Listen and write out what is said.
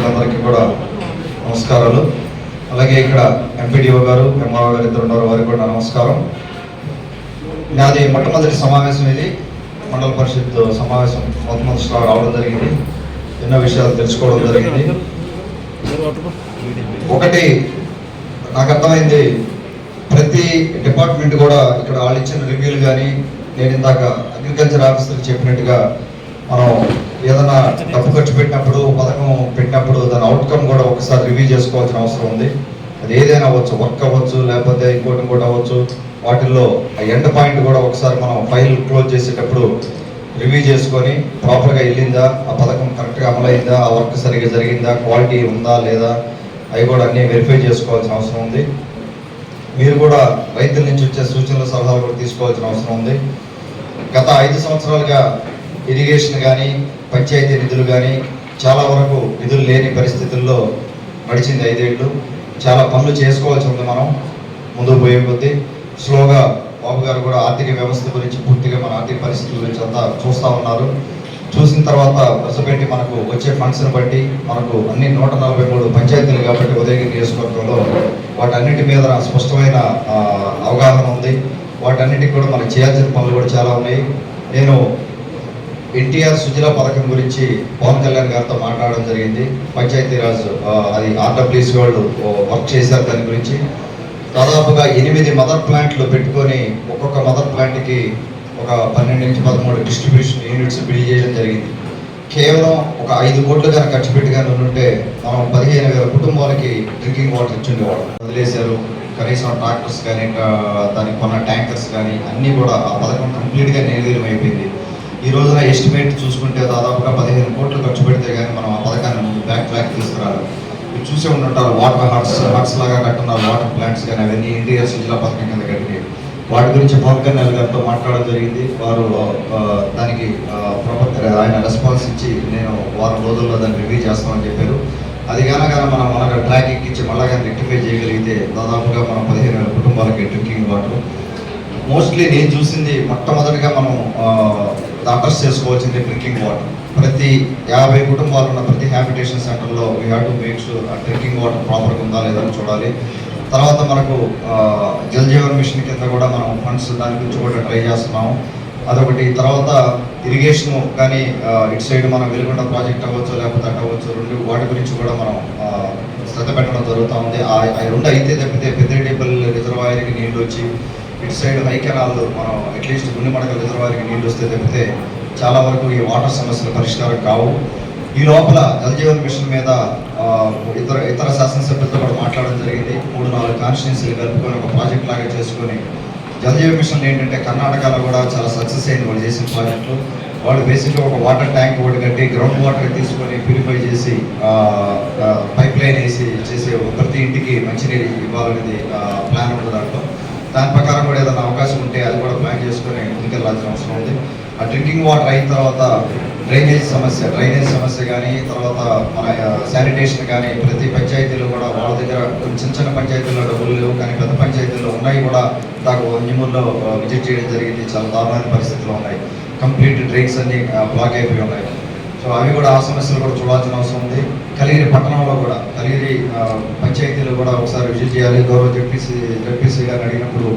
సర్పంచులందరికీ కూడా నమస్కారాలు. అలాగే ఇక్కడ ఎంపీడీఓ గారు ఎంఆర్ఓ గారు ఇద్దరు ఉన్నారు వారికి కూడా నమస్కారం. నాది మొట్టమొదటి సమావేశం ఇది. మండల పరిషత్ సమావేశం మొట్టమొదటిసారి రావడం జరిగింది. ఎన్నో విషయాలు తెలుసుకోవడం జరిగింది. ఒకటి నాకు అర్థమైంది ప్రతి డిపార్ట్మెంట్ కూడా ఇక్కడ వాళ్ళు ఇచ్చిన రివ్యూలు కానీ నేను ఇందాక అగ్రికల్చర్ ఆఫీసర్ చెప్పినట్టుగా మనం ఏదైనా డబ్బు ఖర్చు పెట్టినప్పుడు పథకం పెట్టినప్పుడు దాని అవుట్కమ్ కూడా ఒకసారి రివ్యూ చేసుకోవాల్సిన అవసరం ఉంది. అది ఏదైనా అవ్వచ్చు వర్క్ అవ్వచ్చు లేకపోతే ఇంకోటి కూడా అవ్వచ్చు. వాటిల్లో ఆ ఎండ్ పాయింట్ కూడా ఒకసారి మనం ఫైల్ క్లోజ్ చేసేటప్పుడు రివ్యూ చేసుకొని ప్రాపర్గా వెళ్ళిందా ఆ పథకం కరెక్ట్గా అమలైందా ఆ వర్క్ సరిగ్గా జరిగిందా క్వాలిటీ ఉందా లేదా అవి కూడా అన్నీ వెరిఫై చేసుకోవాల్సిన అవసరం ఉంది. మీరు కూడా రైతుల నుంచి వచ్చే సూచనలు సలహాలు కూడా తీసుకోవాల్సిన అవసరం ఉంది. గత ఐదు సంవత్సరాలుగా ఇరిగేషన్ కానీ పంచాయతీ నిధులు కానీ చాలా వరకు నిధులు లేని పరిస్థితుల్లో గడిచింది ఐదేళ్ళు చాలా పనులు చేసుకోవాల్సి ఉంది మనం. ముందుకు పోయే కొద్దీ స్లోగా బాబు గారు కూడా ఆర్థిక వ్యవస్థ గురించి పూర్తిగా మన ఆర్థిక పరిస్థితుల గురించి అంతా చూస్తూ ఉన్నారు. చూసిన తర్వాత పెట్టి మనకు వచ్చే ఫండ్స్ని బట్టి మనకు అన్ని నూట నలభై మూడు పంచాయతీలు కాబట్టి ఉదయగిరి నియోజకవర్గంలో వాటన్నిటి మీద స్పష్టమైన అవగాహన ఉంది. వాటన్నిటికి కూడా మనం చేయాల్సిన పనులు కూడా చాలా ఉన్నాయి. నేను ఎన్టీఆర్ సుజల పథకం గురించి పవన్ కళ్యాణ్ గారితో మాట్లాడడం జరిగింది. పంచాయతీరాజ్ అది ఆర్డబ్ల్యూసీ వాళ్ళు వర్క్ చేశారు దాని గురించి. దాదాపుగా ఎనిమిది మదర్ ప్లాంట్లు పెట్టుకొని ఒక్కొక్క మదర్ ప్లాంట్కి ఒక పన్నెండు నుంచి పదమూడు డిస్ట్రిబ్యూషన్ యూనిట్స్ బిల్డ్ చేయడం జరిగింది. కేవలం ఒక ఐదు కోట్లు కనుక ఖర్చు పెట్టి కానీ ఉంటే మనం పదిహేను వేల కుటుంబాలకి డ్రింకింగ్ వాటర్ ఇచ్చిండేవాళ్ళం వదిలేశారు. కనీసం ట్రాక్టర్స్ కానీ ఇంకా దానికి కొన్న ట్యాంకర్స్ కానీ అన్నీ కూడా ఆ పథకం కంప్లీట్గా నిర్వీర్యం అయిపోయింది. ఈ రోజున ఎస్టిమేట్ చూసుకుంటే దాదాపుగా పదిహేను కోట్లు ఖర్చు పెడితే కానీ మనం ఆ పథకాన్ని ముందు బ్యాక్ ట్రాక్ తీసుకురాలి. మీరు చూసే ఉంటుంటారు వాటర్ హట్స్ హట్స్ లాగా కట్టున్నారు వాటర్ ప్లాంట్స్ కానీ అవన్నీ ఎన్టీఆర్ సుజలా పథకం కింద కట్టినాయి వాటి గురించి పవన్ కళ్యాణ్ గారితో మాట్లాడడం జరిగింది. వారు దానికి ప్రొప- ఆయన రెస్పాన్స్ ఇచ్చి నేను వారం రోజుల్లో దాన్ని రివ్యూ చేస్తామని చెప్పారు. అది కనుక మనం మనకు ట్రాక్ ఎక్కించి మళ్ళా కానీ రెక్టిఫై చేయగలిగితే దాదాపుగా మనం పదిహేను వేల కుటుంబాలకి డ్రింకింగ్ వాటర్ మోస్ట్లీ నేను చూసింది మొట్టమొదటిగా మనం అడ్రస్ చేసుకోవాల్సింది డ్రింకింగ్ వాటర్. ప్రతి యాభై కుటుంబాలు ఉన్న ప్రతి హ్యాబిటేషన్ సెంటర్లో we have to make sure ఆ డ్రింకింగ్ వాటర్ ప్రాపర్గా ఉందా లేదా అని చూడాలి. తర్వాత మనకు జల్ జీవన్ మిషన్ కింద కూడా మనం ఫండ్స్ దాని గురించి కూడా ట్రై చేస్తున్నాము. అదొకటి. తర్వాత ఇరిగేషన్ కానీ ఇటు సైడ్ మనం వెలుగొండ ప్రాజెక్ట్ అవ్వచ్చు లేకపోతే అట్ అవ్వచ్చు రెండు వాటి గురించి కూడా మనం శ్రద్ధ పెట్టడం జరుగుతూ ఉంది. ఆ రెండు అయితే తప్పితే పెద్దరెడ్డిపల్లి రిజర్వాయర్కి నీళ్ళు వచ్చి ఇటు సైడ్ ఐక్యరాలు మనం అట్లీస్ట్ గుండెమడక రిజర్వాయర్కి నీళ్ళు వస్తే తప్పితే చాలా వరకు ఈ వాటర్ సమస్యలు పరిష్కారం కావు. ఈ లోపల జలజీవన్ మిషన్ మీద ఇతర ఇతర శాసనసభ్యులతో కూడా మాట్లాడడం జరిగింది. మూడు నాలుగు కాన్స్టిట్యున్సీలు కలుపుకొని ఒక ప్రాజెక్ట్ లాగా చేసుకొని జలజీవన్ మిషన్ ఏంటంటే కర్ణాటకలో కూడా చాలా సక్సెస్ అయింది వాళ్ళు చేసిన ప్రాజెక్టు వాళ్ళు బేసిక్గా ఒక వాటర్ ట్యాంక్ ఒకటి కట్టి గ్రౌండ్ వాటర్ తీసుకొని ప్యూరిఫై చేసి పైప్ లైన్ వేసి చేసే ప్రతి ఇంటికి మంచినీరు ఇవ్వాలనేది ప్లాన్ ఉంది దాంట్లో. దాని ప్రకారం కూడా ఏదైనా అవకాశం ఉంటే అది కూడా ప్లాన్ చేసుకొని ముందుకెళ్ళాల్సిన అవసరం ఉంది ఆ డ్రింకింగ్ వాటర్ అయిన తర్వాత డ్రైనేజ్ సమస్య డ్రైనేజ్ సమస్య కానీ తర్వాత మన శానిటేషన్ కానీ ప్రతి పంచాయతీలో కూడా వాళ్ళ దగ్గర చిన్న చిన్న పంచాయతీల్లో డబ్బులు లేవు కానీ పెద్ద పంచాయతీల్లో ఉన్నాయి కూడా. దాకా వన్యమూరులో విజిట్ చేయడం జరిగింది. చాలా దారుణమైన పరిస్థితులు ఉన్నాయి. కంప్లీట్ డ్రైన్స్ అన్ని బ్లాక్ అయిపోయి ఉన్నాయి. సో అవి కూడా ఆ సమస్యలు కూడా చూడాల్సిన అవసరం ఉంది. కలిగిరి పట్టణంలో కూడా కలిగిరి ఆ, పంచాయతీలో కూడా ఒకసారి విజిట్ చేయాలి. గౌరవ జడ్పీసీ జడ్పీసీ గారిని అడిగినప్పుడు